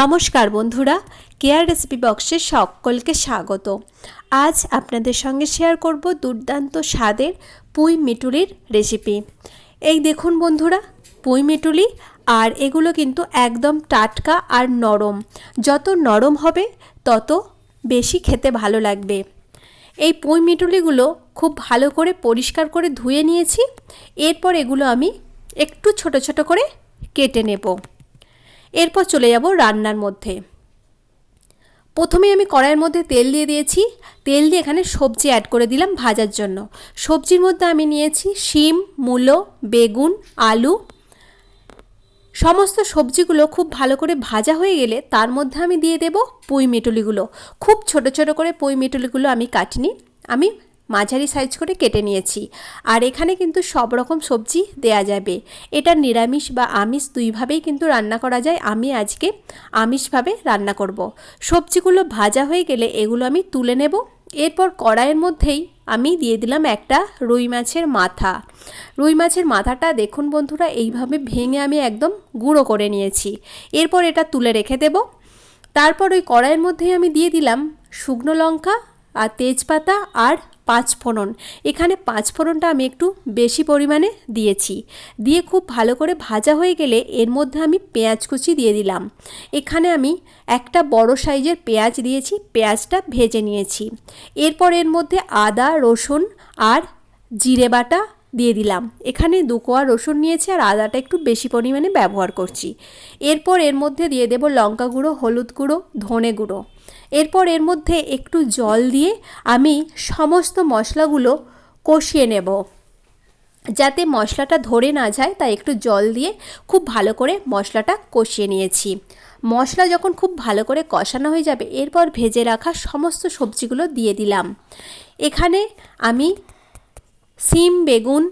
নমস্কার বন্ধুরা care recipe বক্সে সকলকে স্বাগত। আজ আপনাদের সঙ্গে শেয়ার করব দুর্দান্ত স্বাদের পুঁই মিটুলির রেসিপি এই দেখুন বন্ধুরা, পুঁই মিটুলি আর এগুলো কিন্তু একদম টাটকা আর নরম। যত নরম হবে, তত বেশি খেতে ভালো লাগবে। এই পুঁই মিটুলিগুলো খুব ভালো করে পরিষ্কার করে ধুয়ে নিয়েছি। এরপর এগুলো আমি একটু ছোট ছোট করে কেটে নেব। এরপর চলে যাব রান্নার মধ্যে। প্রথমে আমি কড়াইয়ের মধ্যে তেল দিয়ে দিয়েছি। তেল দিয়ে এখানে সবজি অ্যাড করে দিলাম ভাজার জন্য। সবজির মধ্যে আমি নিয়েছি শিম, মূলো, বেগুন, আলু। সমস্ত সবজিগুলো খুব ভালো করে ভাজা হয়ে গেলে তার মধ্যে আমি দিয়ে দেব পুঁই মিটুলিগুলো। খুব ছোট ছোট করে পুঁই মিটুলিগুলো আমি কাটিনি। আমি মাঝারি সাইজ করে কেটে নিয়েছি। আর এখানে কিন্তু সব রকম সবজি দেয়া যাবে। এটা নিরামিষ বা আমিষ দুইভাবেই কিন্তু রান্না করা যায়। আমি আজকে আমিষভাবে রান্না করব। সবজিগুলো ভাজা হয়ে গেলে এগুলো আমি তুলে নেব। এরপর কড়াইয়ের মধ্যেই আমি দিয়ে দিলাম একটা রুই মাছের মাথা। রুই মাছের মাথাটা দেখুন বন্ধুরা, এইভাবে ভেঙে আমি একদম গুঁড়ো করে নিয়েছি। এরপর এটা তুলে রেখে দেব। তারপর ওই কড়াইয়ের মধ্যেই আমি দিয়ে দিলাম শুকনো লঙ্কা আর তেজপাতা আর পাঁচ ফোড়ন। এখানে পাঁচ ফোড়নটা আমি একটু বেশি পরিমাণে দিয়েছি। দিয়ে খুব ভালো করে ভাজা হয়ে গেলে এর মধ্যে আমি পেঁয়াজ কুচি দিয়ে দিলাম। এখানে আমি একটা বড় সাইজের পেঁয়াজ দিয়েছি, পেঁয়াজটা ভেজে নিয়েছি। এরপর এর মধ্যে আদা, রসুন আর জিরে বাটা দিয়ে দিলাম। এখানে দু কোয়া রসুন নিয়েছি আর আদাটা একটু বেশি পরিমাণে ব্যবহার করছি। এরপর এর মধ্যে দিয়ে দেব লঙ্কা গুঁড়ো, হলুদ গুঁড়ো, ধনে গুঁড়ো। এরপর এর মধ্যে একটু জল দিয়ে আমি সমস্ত মশলাগুলো কষিয়ে নেব। যাতে মশলাটা ধরে না যায়, তাই একটু জল দিয়ে খুব ভালো করে মশলাটা কষিয়ে নিয়েছি। মশলা যখন খুব ভালো করে কষানো হয়ে যাবে, এরপর ভেজে রাখা সমস্ত সবজিগুলো দিয়ে দিলাম। এখানে আমি সিম, বেগুন,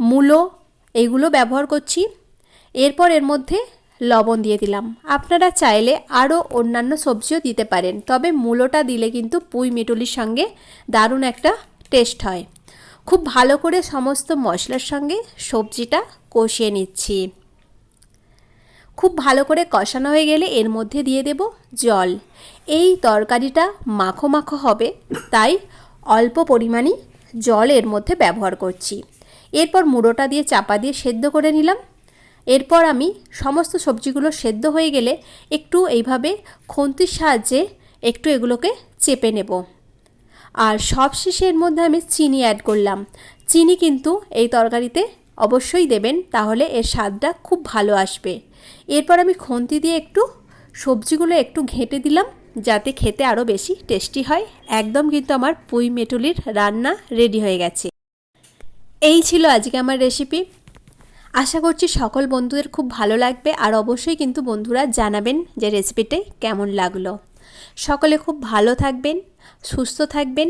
মূলো এগুলো ব্যবহার করছি। এরপর এর মধ্যে লবণ দিয়ে দিলাম। আপনারা চাইলে আরও অন্যান্য সবজিও দিতে পারেন, তবে মূলোটা দিলে কিন্তু পুঁই মিটুলির সঙ্গে দারুণ একটা টেস্ট হয়। খুব ভালো করে সমস্ত মশলার সঙ্গে সবজিটা কষিয়ে নিচ্ছি। খুব ভালো করে কষানো হয়ে গেলে এর মধ্যে দিয়ে দেব জল। এই তরকারিটা মাখো মাখো হবে, তাই অল্প পরিমাণই জল এর মধ্যে ব্যবহার করছি। এরপর মুড়োটা দিয়ে চাপা দিয়ে সেদ্ধ করে নিলাম। এরপর আমি সমস্ত সবজিগুলো সেদ্ধ হয়ে গেলে একটু এইভাবে খন্তির সাহায্যে একটু এগুলোকে চেপে নেব। আর সব শেষে এর মধ্যে আমি চিনি অ্যাড করলাম। চিনি কিন্তু এই তরকারিতে অবশ্যই দেবেন, তাহলে এর স্বাদটা খুব ভালো আসবে। এরপর আমি খন্তি দিয়ে একটু সবজিগুলো একটু ঘেঁটে দিলাম। যাতে খেতে আরও বেশি টেস্টি হয়। একদম কিন্তু আমার পুঁই মেটুলির রান্না রেডি হয়ে গেছে। এই ছিল আজকে আমার রেসিপি আশা করছি সকল বন্ধুদের খুব ভালো লাগবে আর অবশ্যই কিন্তু বন্ধুরা জানাবেন যে রেসিপিটাই কেমন লাগল। সকলে খুব ভালো থাকবেন, সুস্থ থাকবেন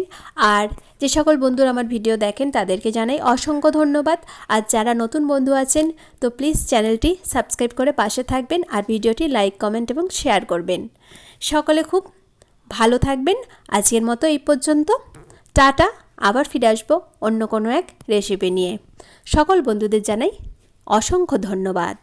আর যে সকল বন্ধুরা আমার ভিডিও দেখেন তাদেরকে জানাই অসংখ্য ধন্যবাদ। আর যারা নতুন বন্ধু আছেন, তো প্লিজ চ্যানেলটি সাবস্ক্রাইব করে পাশে থাকবেন আর ভিডিওটি লাইক কমেন্ট এবং শেয়ার করবেন। সকলে খুব ভালো থাকবেন। আজকের মতো এই পর্যন্ত। টাটা, আবার ফিরে আসব অন্য কোনো এক রেসিপি নিয়ে। সকল বন্ধুদের জানাই অসংখ্য ধন্যবাদ।